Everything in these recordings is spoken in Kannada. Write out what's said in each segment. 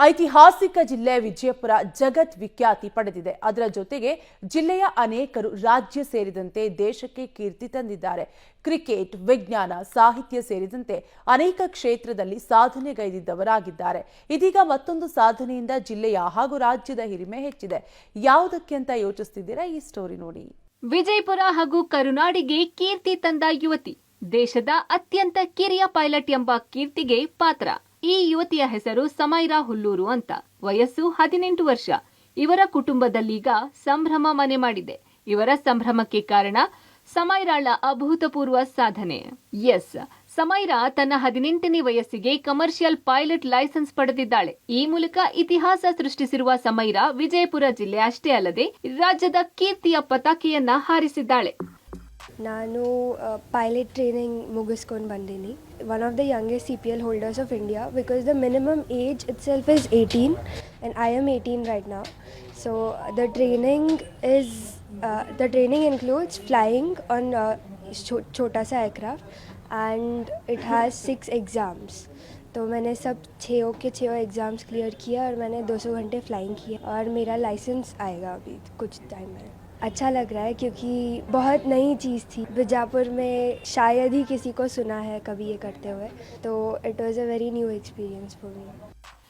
ಐತಿಹಾಸಿಕ ಜಿಲ್ಲೆ ವಿಜಯಪುರ ಜಗತ್ ವಿಖ್ಯಾತಿ ಪಡೆದಿದೆ. ಅದರ ಜೊತೆಗೆ ಜಿಲ್ಲೆಯ ಅನೇಕರು ರಾಜ್ಯ ಸೇರಿದಂತೆ ದೇಶಕ್ಕೆ ಕೀರ್ತಿ ತಂದಿದ್ದಾರೆ. ಕ್ರಿಕೆಟ್, ವಿಜ್ಞಾನ, ಸಾಹಿತ್ಯ ಸೇರಿದಂತೆ ಅನೇಕ ಕ್ಷೇತ್ರದಲ್ಲಿ ಸಾಧನೆಗೈದಿದ್ದವರಾಗಿದ್ದಾರೆ. ಇದೀಗ ಮತ್ತೊಂದು ಸಾಧನೆಯಿಂದ ಜಿಲ್ಲೆಯ ಹಾಗೂ ರಾಜ್ಯದ ಹಿರಿಮೆ ಹೆಚ್ಚಿದೆ. ಯಾವುದಕ್ಕೆ ಅಂತ ಯೋಚಿಸ್ತಿದ್ದೀರಾ? ಈ ಸ್ಟೋರಿ ನೋಡಿ. ವಿಜಯಪುರ ಹಾಗೂ ಕರುನಾಡಿಗೆ ಕೀರ್ತಿ ತಂದ ಯುವತಿ. ದೇಶದ ಅತ್ಯಂತ ಕಿರಿಯ ಪೈಲಟ್ ಎಂಬ ಕೀರ್ತಿಗೆ ಪಾತ್ರ. ಈ ಯುವತಿಯ ಹೆಸರು ಸಮೈರಾ ಹುಲ್ಲೂರು ಅಂತ. ವಯಸ್ಸು ಹದಿನೆಂಟು ವರ್ಷ. ಇವರ ಕುಟುಂಬದಲ್ಲೀಗ ಸಂಭ್ರಮ ಮನೆ ಮಾಡಿದೆ. ಇವರ ಸಂಭ್ರಮಕ್ಕೆ ಕಾರಣ ಸಮೈರಾಳ ಅಭೂತಪೂರ್ವ ಸಾಧನೆ. ಎಸ್. ಸಮೈರಾ ತನ್ನ ಹದಿನೆಂಟನೇ ವಯಸ್ಸಿಗೆ ಕಮರ್ಷಿಯಲ್ ಪೈಲಟ್ ಲೈಸೆನ್ಸ್ ಪಡೆದಿದ್ದಾಳೆ. ಈ ಮೂಲಕ ಇತಿಹಾಸ ಸೃಷ್ಟಿಸಿರುವ ಸಮೈರಾ ವಿಜಯಪುರ ಜಿಲ್ಲೆ ಅಷ್ಟೇ ಅಲ್ಲದೆ ರಾಜ್ಯದ ಕೀರ್ತಿಯ ಪತಾಕೆಯನ್ನ ಹಾರಿಸಿದ್ದಾಳೆ. ನಾನು ಪೈಲಟ್ ಟ್ರೈನಿಂಗ್ ಮುಗಿಸ್ಕೊಂಡು ಬಂದೀನಿ one of the youngest C P L holders of India because the minimum age itself is eighteen and I am eighteen right ನಾವು so the training is the training includes flying on a छो- छोटा सा aircraft and it has six exams तो मैंने सब छः के छः एग्ज़ाम्स क्लियर किया और मैंने 200 घंटे फ्लाइंग किया और मेरा लाइसेंस आएगा अभी कुछ टाइम में अच्छा लग रहा है क्योंकि बहुत नई चीज़ थी बीजापुर में शायद ही किसी को सुना है कभी ये करते हुए तो it was a very new experience for me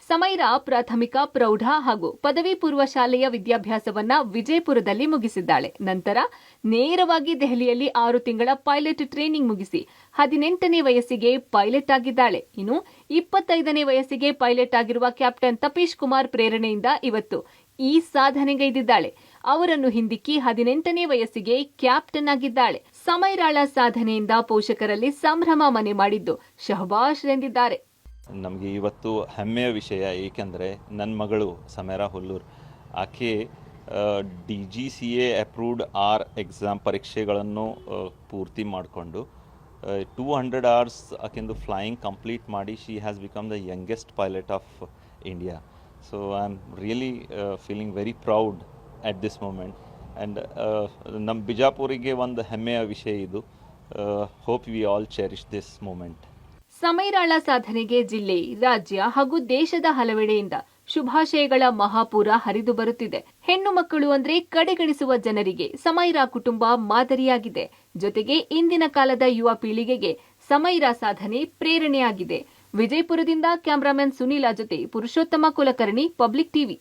Samaira ಪ್ರಾಥಮಿಕ ಪ್ರೌಢ ಹಾಗೂ ಪದವಿ ಪೂರ್ವ ಶಾಲೆಯ ವಿದ್ಯಾಭ್ಯಾಸವನ್ನ ವಿಜಯಪುರದಲ್ಲಿ ಮುಗಿಸಿದ್ದಾಳೆ ನಂತರ ನೇರವಾಗಿ ದೆಹಲಿಯಲ್ಲಿ ಆರು ತಿಂಗಳ ಪೈಲಟ್ ಟ್ರೈನಿಂಗ್ ಮುಗಿಸಿ ಹದಿನೆಂಟನೇ ವಯಸ್ಸಿಗೆ ಪೈಲಟ್ ಆಗಿದ್ದಾಳೆ ಇನ್ನು ಇಪ್ಪತ್ತೈದನೇ ವಯಸ್ಸಿಗೆ ಪೈಲಟ್ ಆಗಿರುವ ಕ್ಯಾಪ್ಟನ್ ತಪೀಶ್ ಕುಮಾರ್ ಪ್ರೇರಣೆಯಿಂದ ಇವತ್ತು ಈ ಸಾಧನೆಗೈದಿದ್ದಾಳೆ ಅವರನ್ನು ಹಿಂದಿಕ್ಕಿ ಹದಿನೆಂಟನೇ ವಯಸ್ಸಿಗೆ ಕ್ಯಾಪ್ಟನ್ ಆಗಿದ್ದಾಳೆ. ಸಮೈರಾಳ ಸಾಧನೆಯಿಂದ ಪೋಷಕರಲ್ಲಿ ಸಂಭ್ರಮ ಮನೆ ಮಾಡಿದ್ದು ಶಹಬಾಷ್ ಎಂದಿದ್ದಾರೆ. ನಮಗೆ ಇವತ್ತು ಹೆಮ್ಮೆಯ ವಿಷಯ ಏಕೆಂದರೆ ನನ್ನ ಮಗಳು ಸಮೈರಾ ಹುಲ್ಲೂರ್. ಆಕೆ D G C A approved R exam ಪರೀಕ್ಷೆಗಳನ್ನು ಪೂರ್ತಿ ಮಾಡಿಕೊಂಡು ಟೂ ಹಂಡ್ರೆಡ್ ಅವರ್ಸ್ ಆಕೆಂದು ಫ್ಲೈಯಿಂಗ್ ಕಂಪ್ಲೀಟ್ ಮಾಡಿ she has become the youngest pilot of India so I am really feeling very proud at this moment and ನಮ್ಮ ಬಿಜಾಪುರಿಗೆ ಒಂದು ಹೆಮ್ಮೆಯ ವಿಷಯ ಇದು. Hope we all cherish this moment ಸಮೈರಾಳ ಸಾಧನೆಗೆ ಜಿಲ್ಲೆ, ರಾಜ್ಯ ಹಾಗೂ ದೇಶದ ಹಲವೆಡೆಯಿಂದ ಶುಭಾಶಯಗಳ ಮಹಾಪೂರ ಹರಿದು ಬರುತ್ತಿದೆ. ಹೆಣ್ಣು ಮಕ್ಕಳು ಅಂದ್ರೆ ಕಡೆಗಣಿಸುವ ಜನರಿಗೆ ಸಮೈರಾ ಕುಟುಂಬ ಮಾದರಿಯಾಗಿದೆ. ಜೊತೆಗೆ ಇಂದಿನ ಕಾಲದ ಯುವ ಪೀಳಿಗೆಗೆ ಸಮೈರಾ ಸಾಧನೆ ಪ್ರೇರಣೆಯಾಗಿದೆ. ವಿಜಯಪುರದಿಂದ ಕ್ಯಾಮರಾಮನ್ ಸುನೀಲ ಜೊತೆ ಪುರುಷೋತ್ತಮ ಕುಲಕರ್ಣಿ, ಪಬ್ಲಿಕ್ ಟಿವಿ.